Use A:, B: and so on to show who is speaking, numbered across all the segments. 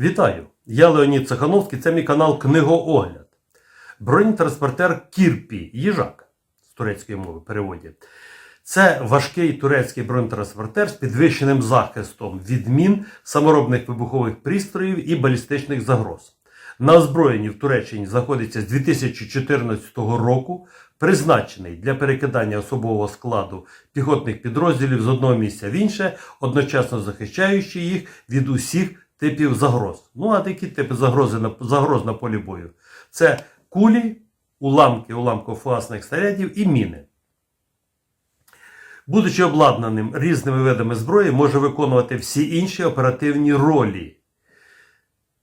A: Вітаю! Я Леонід Цехановський, це мій канал Книгоогляд. Бронетранспортер Кірпі Їжак з турецької мови переводі. Це важкий турецький бронетранспортер з підвищеним захистом від мін, саморобних вибухових пристроїв і балістичних загроз. На озброєнні в Туреччині знаходиться з 2014 року, призначений для перекидання особового складу піхотних підрозділів з одного місця в інше, одночасно захищаючи їх від усіх типів загроз. Ну а які типи загрози на, загроз на полі бою? Це кулі, уламки уламково-фугасних снарядів і міни. Будучи обладнаним різними видами зброї, може виконувати всі інші оперативні ролі.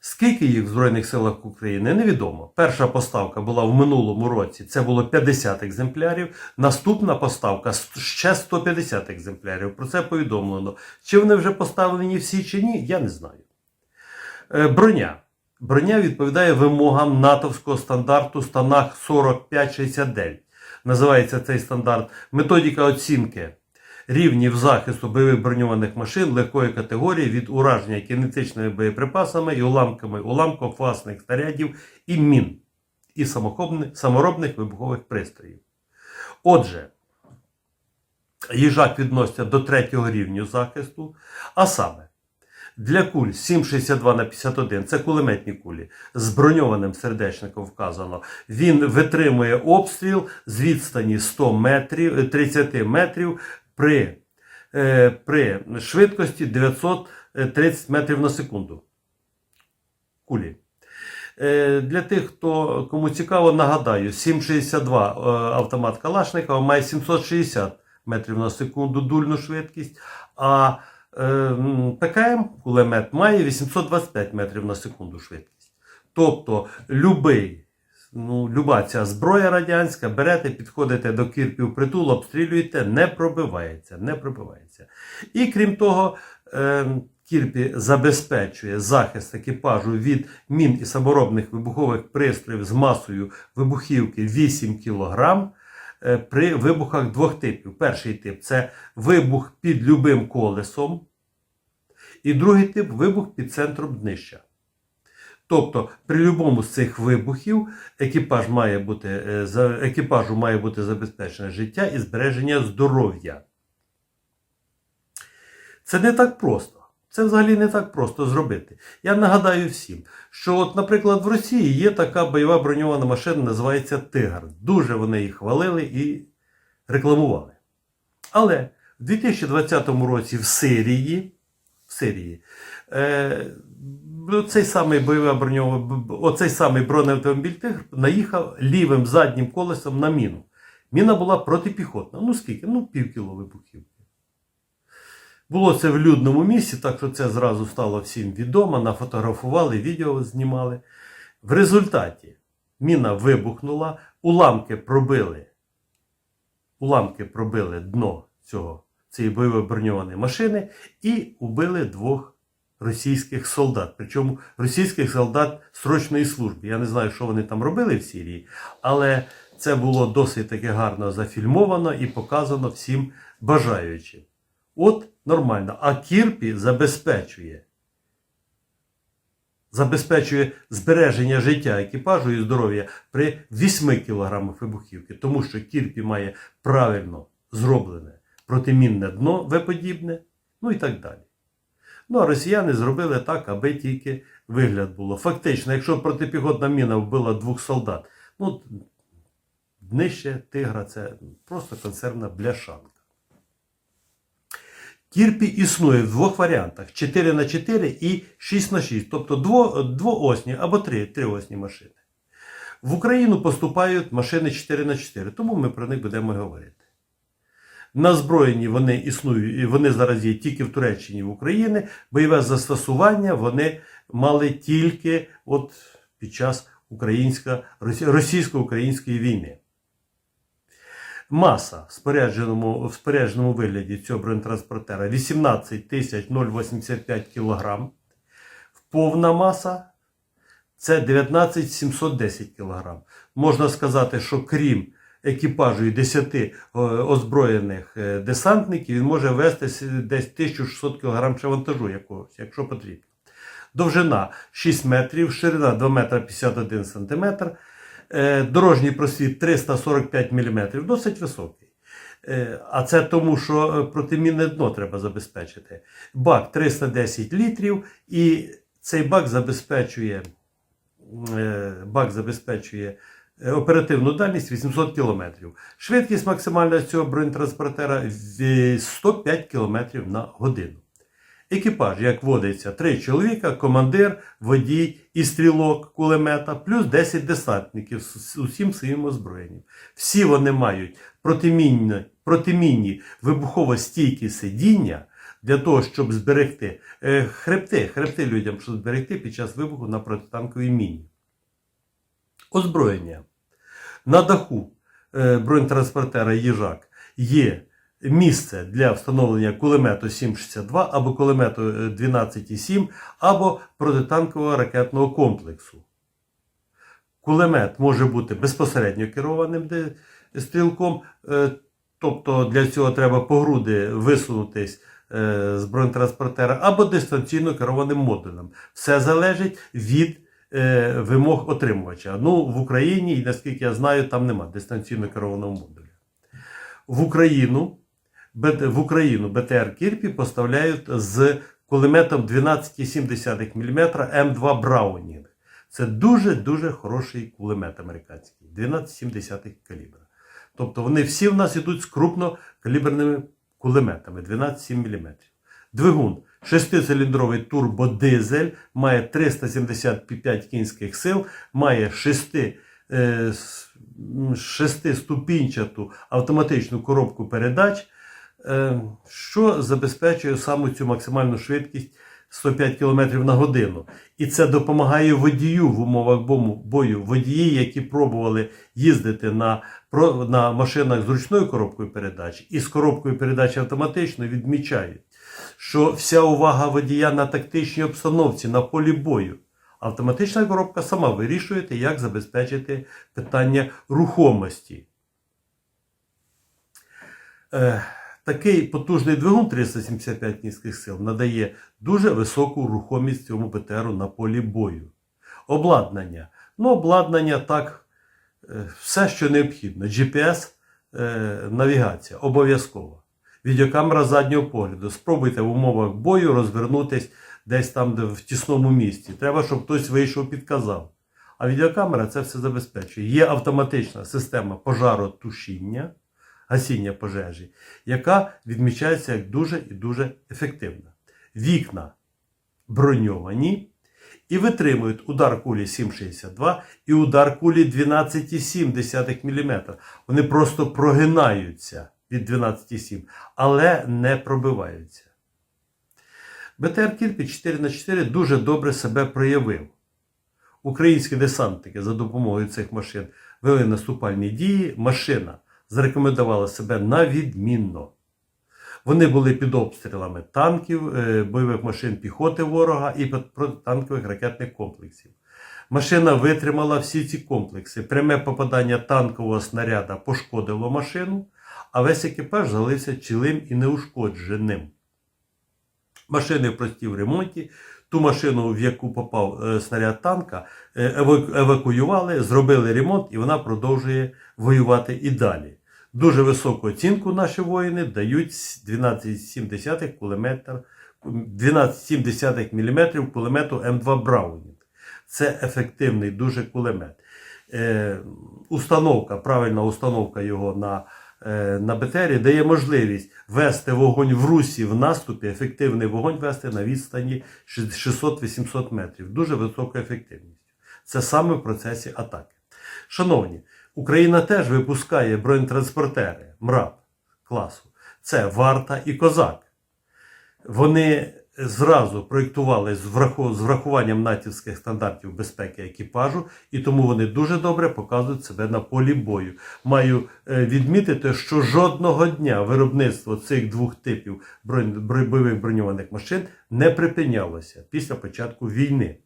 A: Скільки їх в Збройних силах України, невідомо. Перша поставка була в минулому році, це було 50 екземплярів. Наступна поставка ще 150 екземплярів. Про це повідомлено. Чи вони вже поставлені всі чи ні, я не знаю. Е, Броня. Броня відповідає вимогам натовського стандарту станах 4569. Називається цей стандарт методика оцінки рівнів захисту бойових броньованих машин легкої категорії від ураження кінетичними боєприпасами і уламками уламково-фасних снарядів і мін і саморобних вибухових пристроїв. Отже, їжак відноситься до третього рівню захисту, а саме для куль 7,62 на 51 це кулеметні кулі з броньованим сердечником вказано. Він витримує обстріл з відстані 100 метрів, е, 30 метрів при, е, при швидкості 930 метрів на секунду. Кулі. Е, Для тих, хто кому цікаво, нагадаю, 7,62 е, автомат Калашникова має 760 метрів на секунду дульну швидкість, а е, ПКМ кулемет має 825 метрів на секунду швидкість. Тобто, любий, ну, люба ця зброя радянська, берете, підходите до кірпів притул, обстрілюєте, не пробивається. Не пробивається. І крім того, е, Кірпі забезпечує захист екіпажу від мін і саморобних вибухових пристроїв з масою вибухівки 8 кг е, при вибухах двох типів. Перший тип це вибух під любим колесом, і другий тип вибух під центром днища. Тобто, при будь-якому з цих вибухів екіпаж має бути, е, екіпажу має бути забезпечене життя і збереження здоров'я. Це не так просто. Це взагалі не так просто зробити. Я нагадаю всім, що, от, наприклад, в Росії є така бойова броньована машина, називається Тигр. Дуже вони її хвалили і рекламували. Але в 2020 році в Сирії, в Сирії е, оцей самий бойовий оцей самий бронеавтомобіль Тигр наїхав лівим заднім колесом на міну. Міна була протипіхотна. Ну скільки? Ну, пів кіло вибухівки. Було це в людному місці, так що це зразу стало всім відомо. Нафотографували, відео знімали. В результаті міна вибухнула, уламки пробили. Уламки пробили дно цього, цієї бойової броньованої машини і убили двох російських солдат. Причому російських солдат срочної служби. Я не знаю, що вони там робили в Сирії, але це було досить таки гарно зафільмовано і показано всім бажаючим. От нормально. А Кірпі забезпечує. Забезпечує збереження життя екіпажу і здоров'я при 8 кг вибухівки, тому що Кірпі має правильно зроблене протимінне дно веподібне, ну і так далі. Ну, а росіяни зробили так, аби тільки вигляд було. Фактично, якщо протипіхотна міна вбила двох солдат, ну, днище тигра це просто консервна бляшанка. Кірпі існує в двох варіантах: 4 на 4 і 6 на 6 тобто дво, двоосні або три, триосні машини. В Україну поступають машини 4 на 4 тому ми про них будемо говорити. На зброєнні вони існують, вони зараз є тільки в Туреччині в Україні. Бойове застосування вони мали тільки от під час російсько-української війни. Маса в спорядженому, в спорядженому вигляді цього бронетранспортера 18 тисяч 085 кг. Повна маса це 19 710 кг. Можна сказати, що крім екіпажу і 10 е, озброєних е, десантників, він може вести десь 1600 кг ще вантажу якогось, якщо потрібно. Довжина 6 метрів, ширина 2 метра 51 сантиметр, дорожній просвіт 345 мм, досить високий. Е, А це тому, що е, протимінне дно треба забезпечити. Бак 310 літрів, і цей бак забезпечує, е, бак забезпечує е, оперативну дальність 800 км. Швидкість максимальна цього бронетранспортера 105 км на годину. Екіпаж, як водиться, три чоловіка, командир, водій і стрілок кулемета, плюс 10 десантників з усім своїм озброєнням. Всі вони мають протимінні, протимінні вибухово-стійкі сидіння для того, щоб зберегти е, хребти, хребти людям, щоб зберегти під час вибуху на протитанковій міні. Озброєння. На даху е, бронетранспортера Їжак є місце для встановлення кулемету 7,62 або кулемету е, 12,7 або протитанкового ракетного комплексу. Кулемет може бути безпосередньо керованим стрілком, е, тобто для цього треба по груди висунутись е, з бронетранспортера, або дистанційно керованим модулем. Все залежить від е, вимог отримувача. Ну, в Україні, і наскільки я знаю, там нема дистанційно керованого модуля. В Україну, в Україну БТР Кірпі поставляють з кулеметом 12,7 мм М2 Браунінг. Це дуже-дуже хороший кулемет американський, 12,7 калібра. Тобто вони всі в нас йдуть з крупнокаліберними кулеметами 12,7 мм. Двигун шестициліндровий турбодизель, має 375 кінських сил, має 6, е, шестиступінчату автоматичну коробку передач, що забезпечує саму цю максимальну швидкість 105 км на годину. І це допомагає водію в умовах бою. Водії, які пробували їздити на, на машинах з ручною коробкою передач і з коробкою передач автоматично, відмічають, що вся увага водія на тактичній обстановці, на полі бою. Автоматична коробка сама вирішує, як забезпечити питання рухомості. Е, Такий потужний двигун 375 кінських сил надає дуже високу рухомість цьому БТРу на полі бою. Обладнання. Ну, обладнання так, е, все, що необхідно. GPS, е, навігація обов'язково. Відеокамера заднього погляду. Спробуйте в умовах бою розвернутись десь там, де в тісному місці. Треба, щоб хтось вийшов підказав. А відеокамера це все забезпечує. Є автоматична система пожаротушіння, гасіння пожежі, яка відмічається як дуже і дуже ефективна. Вікна броньовані і витримують удар кулі 7,62 і удар кулі 12,7 мм. Вони просто прогинаються від 12,7, але не пробиваються. БТР Кірпі 4х4 дуже добре себе проявив. Українські десантники за допомогою цих машин вели наступальні дії. Машина зарекомендувала себе на відмінно. Вони були під обстрілами танків, е, бойових машин піхоти ворога і протитанкових ракетних комплексів. Машина витримала всі ці комплекси. Пряме попадання танкового снаряда пошкодило машину, а весь екіпаж залився цілим і неушкодженим. Машини прості в ремонті. Ту машину, в яку попав е, снаряд танка, е, евакуювали, зробили ремонт, і вона продовжує воювати і далі. Дуже високу оцінку наші воїни дають 12,7 кулеметр, 12,7 мм кулемету М2 Браунінг. Це ефективний дуже кулемет. Е, установка, правильна установка його на, е, на БТРі дає можливість вести вогонь в русі в наступі, ефективний вогонь вести на відстані 600-800 метрів. Дуже висока ефективність. Це саме в процесі атаки. Шановні, Україна теж випускає бронетранспортери МРАП класу. Це Варта і Козак. Вони зразу проєктували з враху- з врахуванням натівських стандартів безпеки екіпажу, і тому вони дуже добре показують себе на полі бою. Маю е, відмітити, що жодного дня виробництво цих двох типів бойових броньованих машин не припинялося після початку війни.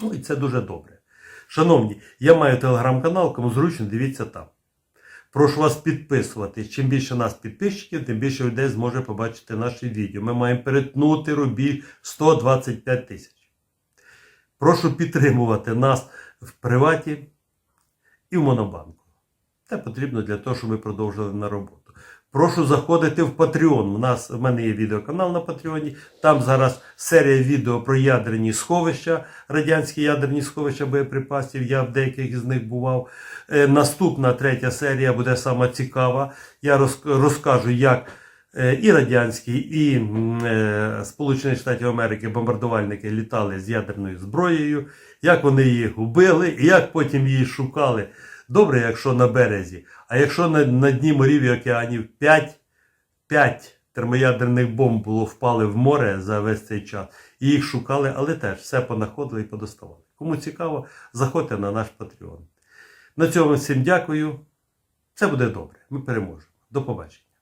A: Ну і це дуже добре. Шановні, я маю телеграм-канал, кому зручно, дивіться там. Прошу вас підписувати. Чим більше нас підписчиків, тим більше людей зможе побачити наші відео. Ми маємо перетнути рубіж 125 тисяч. Прошу підтримувати нас в приваті і в Монобанку. Це потрібно для того, щоб ми продовжили на роботу. Прошу заходити в Patreon. У нас в мене є відеоканал на Патреоні. Там зараз серія відео про ядерні сховища, радянські ядерні сховища боєприпасів. Я в деяких з них бував. Е, Наступна третя серія буде сама цікава. Я роз- розкажу, як е, і радянські, і е, Сполучені Штатів Америки бомбардувальники літали з ядерною зброєю, як вони її губили, і як потім її шукали. Добре, якщо на березі. А якщо на, на дні морів і океанів 5, 5 термоядерних бомб було впали в море за весь цей час, і їх шукали, але теж все понаходили і подоставали. Кому цікаво, заходьте на наш Patreon. На цьому всім дякую. Це буде добре. Ми переможемо. До побачення.